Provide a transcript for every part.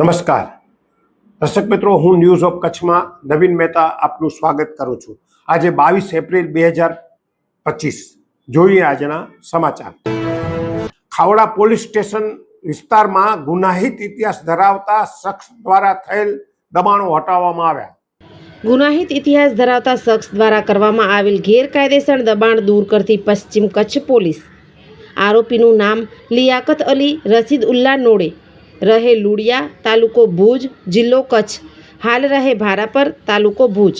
નમસ્કાર. દર્શક મિત્રો, હું ન્યૂઝ ઓફ કચ્છમાં નવીન મહેતા આપનું સ્વાગત કરું છું. આજે બાવીસ એપ્રિલ બે હજાર પચીસ. જોઈએ આજના સમાચાર. ખાવડા પોલીસ સ્ટેશન વિસ્તારમાં ગુનાહિત ઇતિહાસ ધરાવતા શખ્સ દ્વારા થયેલ દબાણો હટાવવામાં આવ્યા. ગુનાહિત ઇતિહાસ ધરાવતા શખ્સ દ્વારા કરવામાં આવેલ ગેરકાયદેસર દબાણ દૂર કરતી પશ્ચિમ કચ્છ પોલીસ. આરોપીનું નામ લિયાકત અલી રસીદ ઉલ્લા નોડે. રહે લુડિયા તાલુકો ભુજ, જિલ્લો કચ્છ. હાલ રહે ભારાપર તાલુકો ભુજ.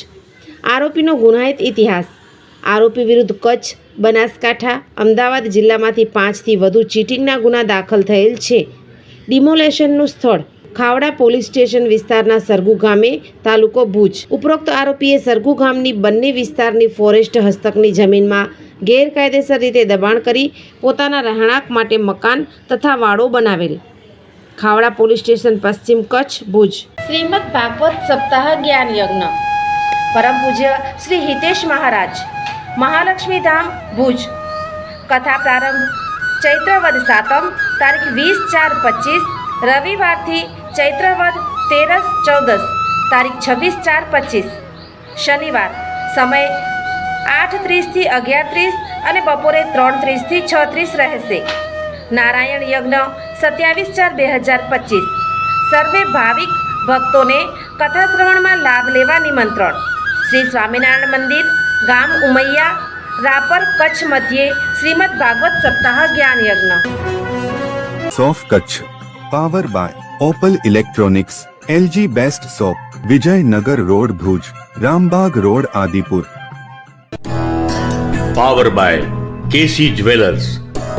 આરોપીનો ગુનાહિત ઇતિહાસ. આરોપી વિરુદ્ધ કચ્છ, બનાસકાંઠા, અમદાવાદ જિલ્લામાંથી પાંચથી વધુ ચીટિંગના ગુના દાખલ થયેલ છે. ડિમોલેશનનું સ્થળ ખાવડા પોલીસ સ્ટેશન વિસ્તારના સરગુ ગામે, તાલુકો ભુજ. ઉપરોક્ત આરોપીએ સરગુ ગામની બંને વિસ્તારની ફોરેસ્ટ હસ્તકની જમીનમાં ગેરકાયદેસર રીતે દબાણ કરી પોતાના રહેણાંક માટે મકાન તથા વાડો બનાવેલ. ખાવડા પોલીસ સ્ટેશન પશ્ચિમ કચ્છ, ભુજ. શ્રીમદ ભાગવત સપ્તાહ જ્ઞાન યજ્ઞ પરમ પૂજ્ય શ્રી હિતેશ મહારાજ. મહાલક્ષ્મી ધામ, ભુજ. કથા પ્રારંભ ચૈત્રવદ સાતમ, તારીખ વીસ ચાર પચીસ, રવિવારથી ચૈત્રવદ તેરસ ચૌદસ, તારીખ છવ્વીસ ચાર પચીસ. શનિવાર, સમય આઠ ત્રીસથી અગિયાર ત્રીસ અને બપોરે ત્રણ ત્રીસથી છ ત્રીસ રહેશે. નારાયણ યજ્ઞ સત્યાવીસ ચાર બે હજાર પચીસ. સર્વે ભાવિક ભક્તોને કથા શ્રવણમાં લાભ લેવા નિમંત્રણ. શ્રી સ્વામિનારાયણ મંદિર ગામ ઉમૈયા રાપર કચ્છ મધ્યે શ્રીમદ ભાગવત સપ્તાહ જ્ઞાન યજ્ઞ. સોફ Kutch power by Opal electronics LG best shop Vijaynagar road Bhuj Rambag road Adipur. Power by KC jewellers.